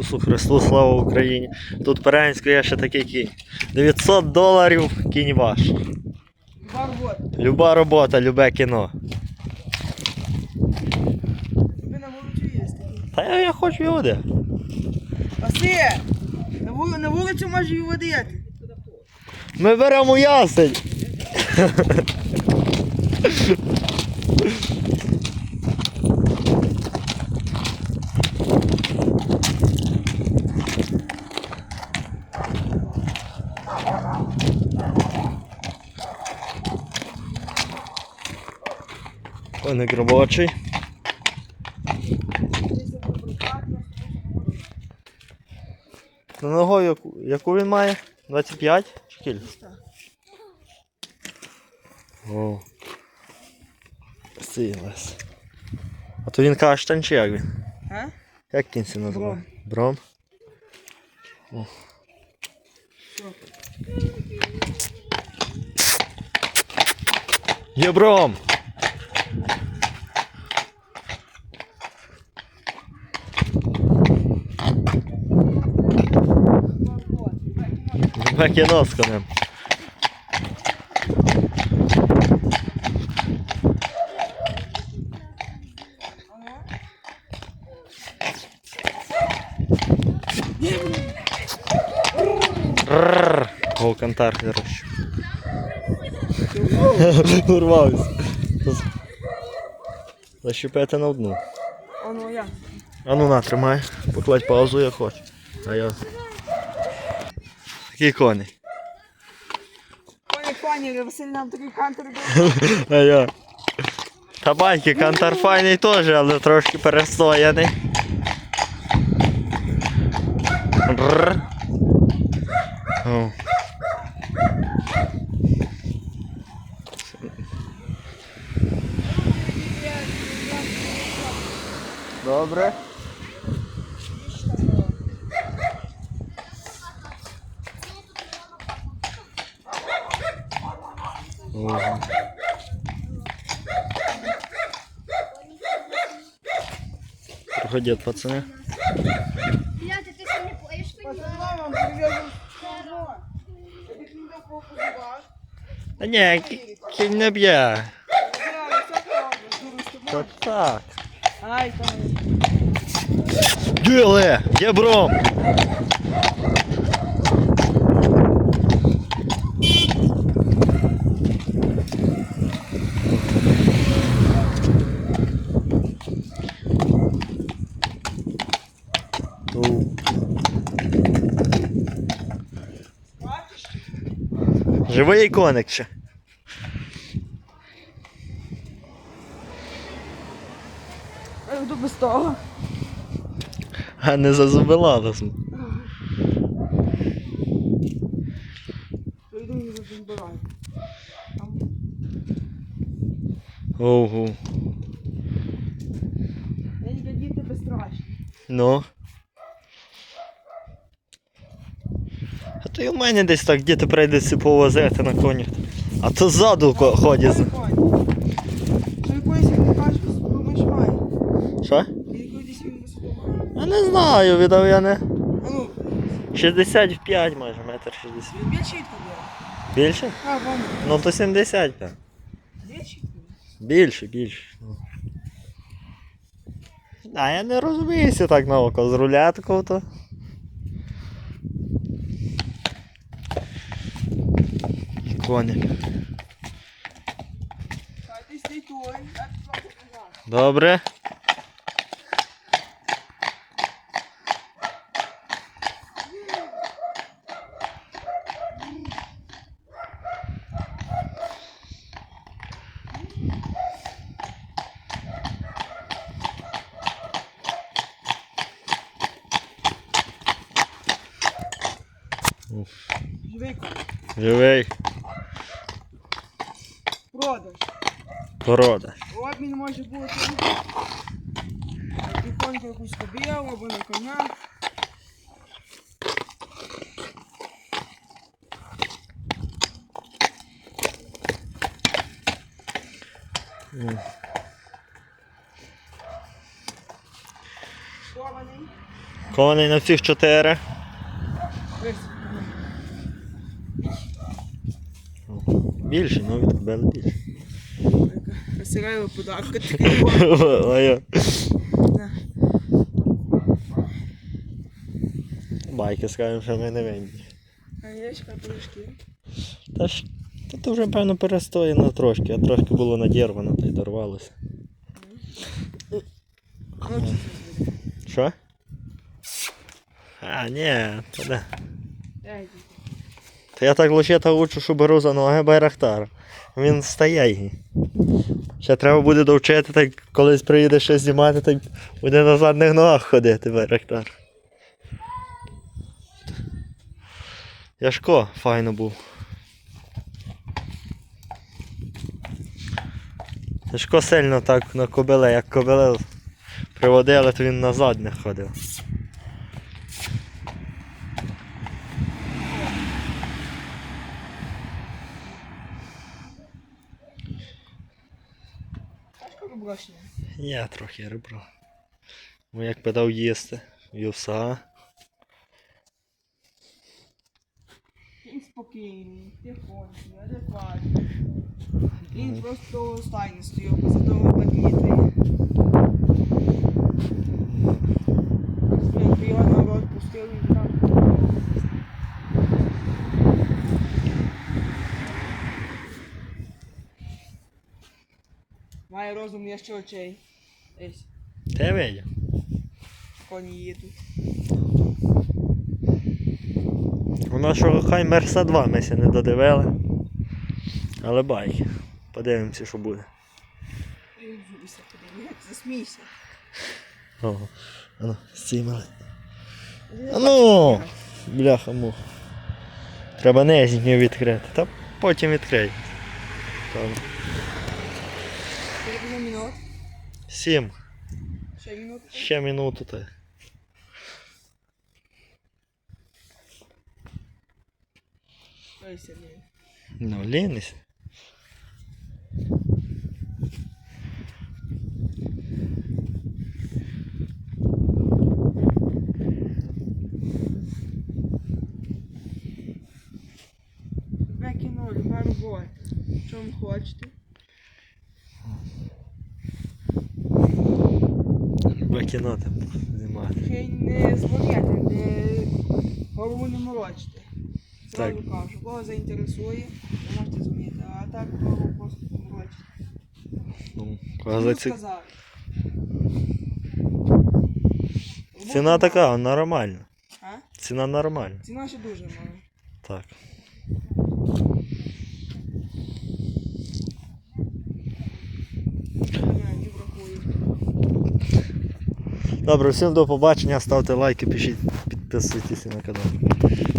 Ісусу Христу, слава Україні. Тут Перенську є ще такий кінь. 900 доларів кінь ваш. Барбот. Люба робота, любе кіно. Тобі на вулицю такий. Та я, я хочу його де. Василь, на, вули, на вулицю може і водити. Ми беремо ясень. Коник робочий. На ногу яку, яку він має? 25 чи кілька? О. Силас. А то він каштан чи як він? А? Як кінці називає? Бром. О. Є бром! Кіно з конем. Рррр. О, кантар, коротше. Урвався. Защіпити на одну. А ну я. А ну на, тримай. Покладь паузу, як хочеш. А я. Такий коней. Пані, пані, Василь нам такий кантер був. А я. Та баньки, кантар файний теж, але трошки перестояний. О. Добре. Проходят пацаны. Бля, ти ти не попозивав. Да не, кінь не б'є. Я все правда, дури з Та так. Ай, там. Діле, є бром. Живий коник ще. Я йду без того. А не зазубила нас. Йду не забираю. Ого. Я діти безстрашні. Ну. То і в мене десь так діти прийдеться повозити на конях. А то ззаду ходять. Що. Я не знаю, віддав я не. Ну, 65 майже, метр 60. більше тебе. Більше? А. Ну то 75. Більше? Більше, більше. Ну. А я не розуміюся так на око з руля такого то. І коні. А ти стій той, я тут трохи назад. Добре. Живий кот. Живий. Порода. Обмін може бути. Тихонько якусь кобілу або на коня. Кований. Кований на всіх чотири. Більше, ну від кобили більше. Красивий подарок такий. Байки скажемо, що ми не винні. А яєчка трошки. Та ж та то вже, певно, перестояно трошки, а трошки було надірвано та й дорвалося. Що? А, ні, то не. Та я так лучше учу, що беру за ноги Байрактар. Він стає. Ще треба буде довчити, так колись приїде ще знімати, так буде на задних ногах ходити Байрактар. Яшко файно був. Яшко сильно так на кобиле, як кобиле приводили, то він на задних ходив. Я трохи ребро. Ну як подав їсти. Вівса. Він спокійний, тихонький, адекватний. Він просто останній стояв поза того бадмітою. Якби його на рот пустили, він там. Має розум я ще очей. Есь, Ти видів? коні їдуть. У нашого хай Мерса 2 ми ще не додивили. Але байки. Подивимося, що буде. Зубися, подивись, засмійся. Ого. Ану, стімали. Ану! Бляха мух. Треба незіньків відкрити. Та потім відкрий. Там. Скільки на минут? Сім. Ще минут? Ще минуту та. Ой, Сергій. Ну, лінись. Тебе кіно, люба робота. Що ви хочете? Люблю кіно там знімати. Ще й не злов'яти, не голову не морочити. Зразу Так. кажу, кого заінтересує, ви можете дзвонити, а так голову просто поморочити. Ну, Ну, заці... сказали. Ціна така, нормальна. А? Ціна нормальна. Ціна ще дуже мала. Так. Я не врахую. Добре, всім до побачення, ставте лайки, пишіть, підписуйтесь на канал.